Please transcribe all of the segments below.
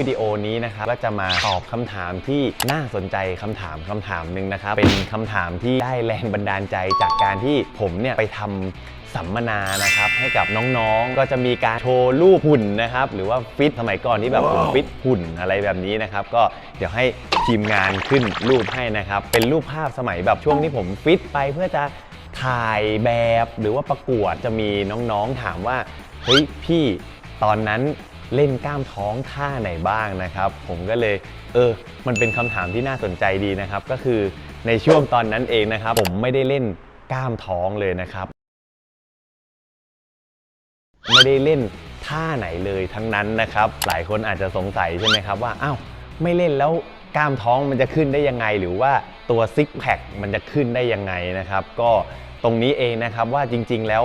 วิดีโอนี้นะครับก็จะมาตอบคำถามที่น่าสนใจคำถามคำถามหนึ่งนะครับ เป็นคำถามที่ได้แรงบันดาลใจจากการที่ผมเนี่ยไปทำสัมมนานะครับให้กับน้องๆ ก็จะมีการโชว์รูปหุ่นนะครับหรือว่าฟิตสมัยก่อนที่แบบผมฟิตหุ่นอะไรแบบนี้นะครับก็เดี๋ยวให้ทีมงานขึ้นรูปให้นะครับเป็นรูปภาพสมัยแบบช่วงที่ผมฟิตไปเพื่อจะถ่ายแบบหรือว่าประกวดจะมีน้องๆถามว่าเฮ้ยพี่ตอนนั้น เล่นกล้ามท้องท่าไหนบ้างนะครับ ผมก็เลยเออ มันเป็นคำถามที่น่าสนใจดีนะครับ ก็คือในช่วงตอนนั้นเองนะครับ ผมไม่ได้เล่นกล้ามท้องเลยนะครับ ไม่ได้เล่นท่าไหนเลยทั้งนั้นนะครับ หลายคนอาจจะสงสัยใช่ไหมครับว่าอ้าวไม่เล่นแล้วกล้ามท้องมันจะขึ้นได้ยังไง หรือว่าตัวซิกแพคมันจะขึ้นได้ยังไงนะครับ ก็ตรงนี้เองนะครับว่าจริง ๆ แล้ว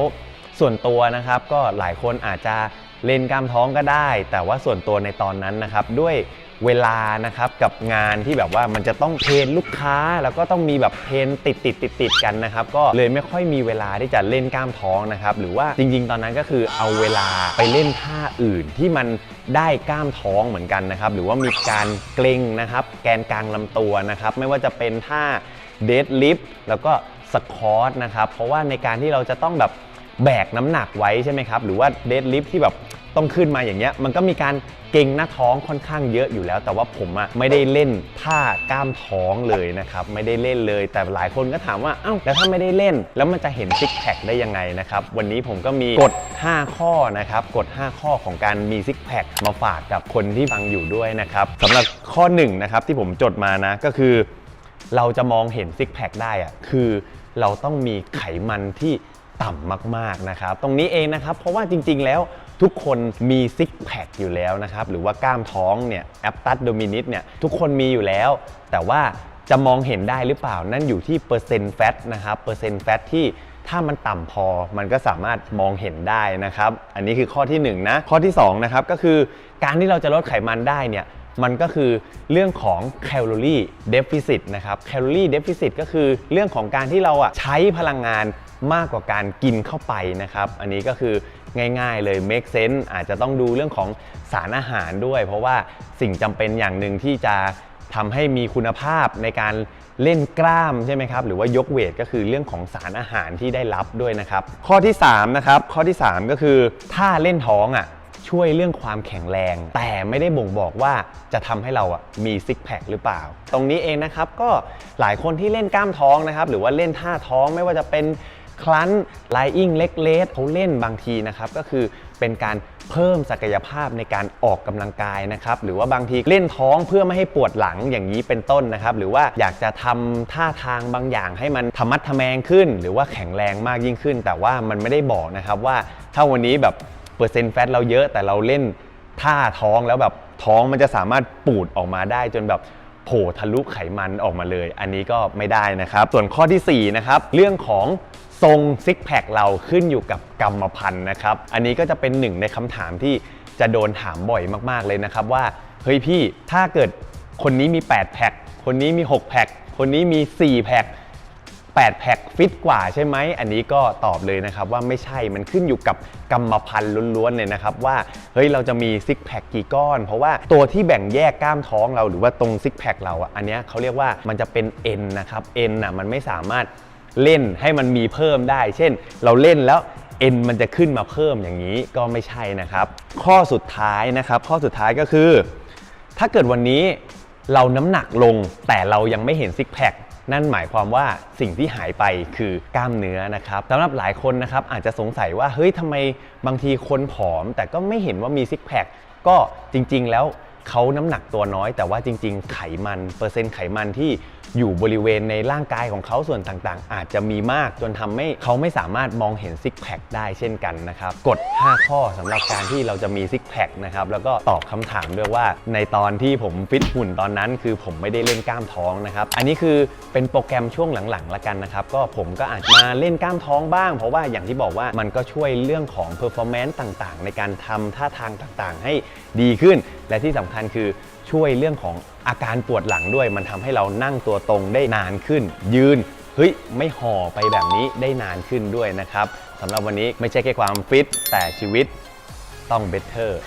ส่วนตัวนะครับ ก็หลายคนอาจจะ เล่นกล้ามท้องก็ได้ แต่ว่าส่วนตัวในตอนนั้นนะครับด้วยเวลานะครับกับงานที่แบบว่ามันจะต้องเทรนลูกค้า แล้วก็ต้องมีแบบเทรนติดติดติดติดกันนะครับก็เลยไม่ค่อยมีเวลาที่จะเล่นกล้ามท้องนะครับหรือว่าจริง ๆ ตอนนั้นก็คือเอาเวลาไปเล่นท่าอื่นที่มันได้กล้ามท้องเหมือนกันนะครับหรือว่ามีการเกร็งนะครับแกนกลางลำตัวนะครับไม่ว่าจะเป็นท่าเดดลิฟแล้วก็สควอตนะครับเพราะว่าในการที่เราจะต้องแบบ แบกน้ำหนักไว้ใช่ไหมครับ หรือว่าเดดลิฟที่แบบต้องขึ้นมาอย่างเงี้ย มันก็มีการเก่งหน้าท้องค่อนข้างเยอะอยู่แล้ว แต่ว่าผมอะไม่ได้เล่นท่ากล้ามท้องเลยนะครับ ไม่ได้เล่นเลย แต่หลายคนก็ถามว่า เอ้า แล้วถ้าไม่ได้เล่น แล้วมันจะเห็นซิกแพคได้ยังไงนะครับ วันนี้ผมก็มีกฎ 5 ข้อนะครับ กฎ 5 ข้อของการมีซิกแพคมาฝากกับคนที่ฟังอยู่ด้วยนะครับสำหรับข้อ1นะครับที่ผมจดมานะ ก็คือ เราจะมองเห็นซิกแพคได้อะคือเราต้องมีไขมันที่ ต่ำมากๆนะครับ ตรงนี้เองนะครับ เพราะว่าจริง ๆ แล้วทุกคนมีซิกแพคอยู่แล้วนะครับ หรือว่ากล้ามท้องเนี่ยแอปตัสโดมินิสเนี่ยทุกคนมีอยู่แล้ว แต่ว่าจะมองเห็นได้หรือเปล่านั่นอยู่ที่เปอร์เซ็นต์แฟตนะครับเปอร์เซ็นต์แฟตที่ถ้ามันต่ำพอมันก็สามารถมองเห็นได้นะครับ อันนี้คือข้อที่หนึ่งนะข้อที่สองนะครับก็คือการที่เราจะลดไขมันได้เนี่ยมันก็คือเรื่องของแคลอรี่เดฟ i ซิตนะครับแคลอรี่เดฟ i ซิตก็คือเรื่องของการที่เราอะใช้พลังงาน มากกว่าการกินเข้าไปนะครับ อันนี้ก็คือง่ายๆเลย make sense อาจจะต้องดูเรื่องของสารอาหารด้วย เพราะว่าสิ่งจำเป็นอย่างหนึ่งที่จะทำให้มีคุณภาพในการเล่นกล้ามใช่ไหมครับ หรือว่ายกเวทก็คือเรื่องของสารอาหารที่ได้รับด้วยนะครับ ข้อที่3นะครับข้อที่ 3 ก็คือถ้าเล่นท้องอะช่วยเรื่องความแข็งแรง แต่ไม่ได้บ่งบอกว่าจะทำให้เราอะมีซิกแพคหรือเปล่า ตรงนี้เองนะครับก็หลายคนที่เล่นกล้ามท้องนะครับ หรือว่าเล่นท่าท้องไม่ว่าจะเป็น คลันไลอิงเล็กเลสเขาเล่นบางทีนะครับก็คือเป็นการเพิ่มศักยภาพในการออกกำลังกายนะครับหรือว่าบางทีเล่นท้องเพื่อไม่ให้ปวดหลังอย่างนี้เป็นต้นนะครับหรือว่าอยากจะทำท่าทางบางอย่างให้มันธรรมัดทแมงขึ้น หรือว่าแข็งแรงมากยิ่งขึ้น แต่ว่ามันไม่ได้บอกนะครับว่าถ้าวันนี้แบบเปอร์เซ็นต์แฟตเราเยอะแต่เราเล่นท่าท้องแล้วแบบท้องมันจะสามารถปูดออกมาได้จนแบบ โผล่ทะลุไขมันออกมาเลย อันนี้ก็ไม่ได้นะครับ ส่วนข้อทีสี่4นะครับเรื่องของทรงซิกแพคเราขึ้นอยู่กับกรรมพันธุ์นะครับ อันนี้ก็จะเป็นหนึ่งในคำถามที่จะโดนถามบ่อยมากๆเลยนะครับว่าเฮ้ยพี่ถ้าเกิดคนนี้มี8แพ็คคนนี้มี6แพ็คคนนี้มี4แพ็ค 8 แพ็คฟิตกว่าใช่ไหม อันนี้ก็ตอบเลยนะครับว่าไม่ใช่มันขึ้นอยู่กับกรรมพันธุ์ล้วนๆเลยนะครับว่าเฮ้ยเราจะมีซิกแพคกี่ก้อน เพราะว่าตัวที่แบ่งแยกกล้ามท้องเราหรือว่าตรงซิกแพคเราอะอันนี้เขาเรียกว่ามันจะเป็นเอ็นนะครับเอ็นอะมันไม่สามารถเล่นให้มันมีเพิ่มได้ เช่น เราเล่นแล้วเอ็นมันจะขึ้นมาเพิ่มอย่างนี้ก็ไม่ใช่นะครับ ข้อสุดท้ายนะครับ ข้อสุดท้ายก็คือ ถ้าเกิดวันนี้เราน้ำหนักลงแต่เรายังไม่เห็นซิกแพค นั่นหมายความว่าสิ่งที่หายไปคือกล้ามเนื้อนะครับสำหรับหลายคนนะครับอาจจะสงสัยว่าเฮ้ยทำไมบางทีคนผอม แต่ก็ไม่เห็นว่ามีซิกแพคก็จริง ๆ แล้ว เขาน้ำหนักตัวน้อย แต่ว่าจริง ๆ ไขมันเปอร์เซ็นต์ไขมันที่อยู่บริเวณในร่างกายของเขาส่วนต่างๆ อาจจะมีมากจนทำให้เขาไม่สามารถมองเห็นซิกแพคได้เช่นกันนะครับกฎ 5 ข้อสำหรับการที่เราจะมีซิกแพคนะครับแล้วก็ตอบคำถามด้วยว่าในตอนที่ผมฟิตหุ่นตอนนั้น คือผมไม่ได้เล่นกล้ามท้องนะครับอันนี้คือเป็นโปรแกรมช่วงหลังๆละกันนะครับก็ผมก็อาจมาเล่นกล้ามท้องบ้าง เพราะว่าอย่างที่บอกว่ามันก็ช่วยเรื่องของ performance ต่างๆ ในการทำท่าทางต่างๆ ให้ดีขึ้น และที่สำคัญคือช่วยเรื่องของอาการปวดหลังด้วย มันทำให้เรานั่งตัวตรงได้นานขึ้น ยืนเฮ้ยไม่ห่อไปแบบนี้ได้นานขึ้นด้วยนะครับสำหรับวันนี้ไม่ใช่แค่ความฟิตแต่ชีวิตต้องเบเตอร์